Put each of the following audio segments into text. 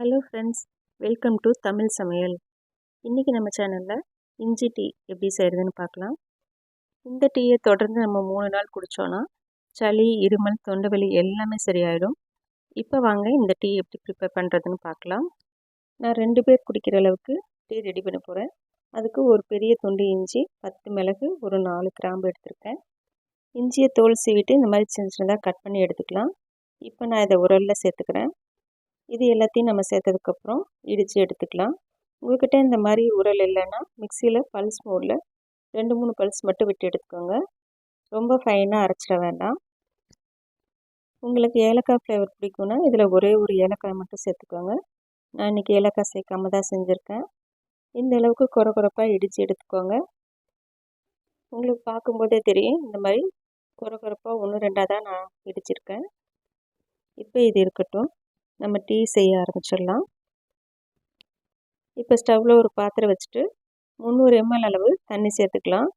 Hello friends welcome to Tamil Samayal இன்றைக்கி நம்ம சேனலில் இஞ்சி டீ எப்படி செய்கிறதுன்னு பார்க்கலாம். இந்த டீயை தொடர்ந்து நம்ம மூணு நாள் குடித்தோன்னா சளி இருமல் தொண்டைவலி எல்லாமே சரியாயிடும். இப்போ வாங்க இந்த டீ எப்படி ப்ரிப்பேர் பண்ணுறதுன்னு பார்க்கலாம். நான் ரெண்டு பேர் குடிக்கிற அளவுக்கு டீ ரெடி பண்ண போகிறேன் அதுக்கு ஒரு பெரிய துண்டு இஞ்சி பத்து மிளகு ஒரு நாலு கிராம்பு எடுத்திருக்கேன். இஞ்சியை தோல் சீவிட்டு இந்த மாதிரி சின்ன சின்னதாக கட் பண்ணி எடுத்துக்கலாம். இப்போ நான் இதை உரலில் சேர்த்துக்கிறேன். இது எல்லாத்தையும் நம்ம சேர்த்ததுக்கப்புறம் இடித்து எடுத்துக்கலாம். உங்கள்கிட்ட இந்த மாதிரி உரல் இல்லைன்னா மிக்சியில் பல்ஸ் மோடில் ரெண்டு மூணு பல்ஸ் மட்டும் விட்டு எடுத்துக்கோங்க. ரொம்ப ஃபைனாக அரைச்சிட வேண்டாம். உங்களுக்கு ஏலக்காய் ஃப்ளேவர் பிடிக்கும்னா இதில் ஒரே ஒரு ஏலக்காய் மட்டும் சேர்த்துக்கோங்க. நான் இன்றைக்கி ஏலக்காய் சேர்க்காம தான் செஞ்சுருக்கேன். இந்த அளவுக்கு குறை குறைப்பாக இடித்து எடுத்துக்கோங்க. உங்களுக்கு பார்க்கும்போதே தெரியும் இந்த மாதிரி குறை குறைப்பாக ஒன்று ரெண்டாக தான் நான் இடிச்சிருக்கேன். இப்போ இது இருக்கட்டும். நம்ம டீ செய்ய ஆரம்பிச்சிடலாம். இப்போ ஸ்டவ்வில் ஒரு பாத்திரம் வச்சுட்டு முந்நூறு எம்எல் அளவு தண்ணி சேர்த்துக்கலாம்.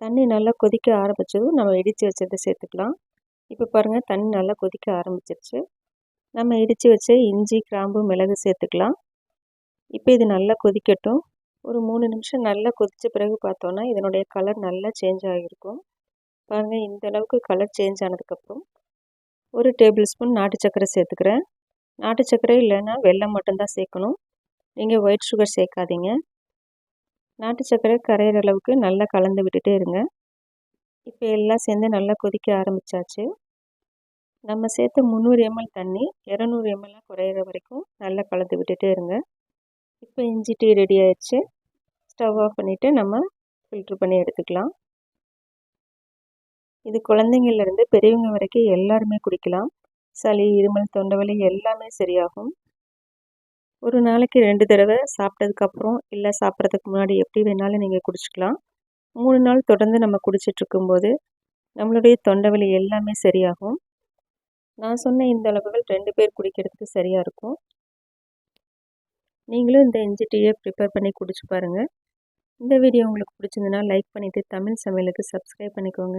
தண்ணி நல்லா கொதிக்க ஆரம்பித்ததும் நம்ம இடித்து வச்சதை சேர்த்துக்கலாம். இப்போ பாருங்கள் தண்ணி நல்லா கொதிக்க ஆரம்பிச்சிருச்சு. நம்ம இடித்து வச்ச இஞ்சி கிராம்பு மிளகு சேர்த்துக்கலாம். இப்போ இது நல்லா கொதிக்கட்டும். ஒரு மூணு நிமிஷம் நல்லா கொதித்த பிறகு பார்த்தோன்னா இதனுடைய கலர் நல்லா சேஞ்ச் ஆகியிருக்கும். பாருங்கள் இந்த அளவுக்கு கலர் சேஞ்ச் ஆனதுக்கப்புறம் ஒரு டேபிள் ஸ்பூன் நாட்டு சர்க்கரை சேர்த்துக்கிறேன். நாட்டு சர்க்கரை இல்லைன்னா வெள்ளம் மட்டும்தான் சேர்க்கணும். நீங்கள் ஒயிட் சுகர் சேர்க்காதீங்க. நாட்டு சர்க்கரை கரையிற அளவுக்கு நல்லா கலந்து விட்டுட்டே இருங்க. இப்போ எல்லாம் சேர்ந்து நல்லா கொதிக்க ஆரம்பித்தாச்சு நம்ம சேர்த்த முந்நூறு எம்எல் தண்ணி இரநூறு எம்எல்லாம் குறையிற வரைக்கும் நல்லா கலந்து விட்டுட்டே இருங்க. இப்போ இஞ்சி டீ ரெடி ஆயிடுச்சு. ஸ்டவ் ஆஃப் பண்ணிவிட்டு நம்ம ஃபில்ட்ரு பண்ணி எடுத்துக்கலாம். இது குழந்தைங்கள்லேருந்து பெரியவங்க வரைக்கும் எல்லாருமே குடிக்கலாம். சளி இருமல் தொண்டைவலி எல்லாமே சரியாகும். ஒரு நாளைக்கு ரெண்டு தடவை சாப்பிட்டதுக்கப்புறம் இல்லை சாப்பிட்றதுக்கு முன்னாடி எப்படி வேணாலும் நீங்கள் குடிச்சிக்கலாம். மூணு நாள் தொடர்ந்து நம்ம குடிச்சிட்ருக்கும்போது நம்மளுடைய தொண்டை வலி எல்லாமே சரியாகும். நான் சொன்ன இந்த அளவுகள் ரெண்டு பேர் குடிக்கிறதுக்கு சரியாக இருக்கும். நீங்களும் இந்த இஞ்சி டீயை ப்ரிப்பேர் பண்ணி குடிச்சு பாருங்கள் இந்த வீடியோ உங்களுக்கு பிடிச்சிருந்தனா லைக் பண்ணிவிட்டு தமிழ் சமையலுக்கு சப்ஸ்கிரைப் பண்ணிக்கோங்க.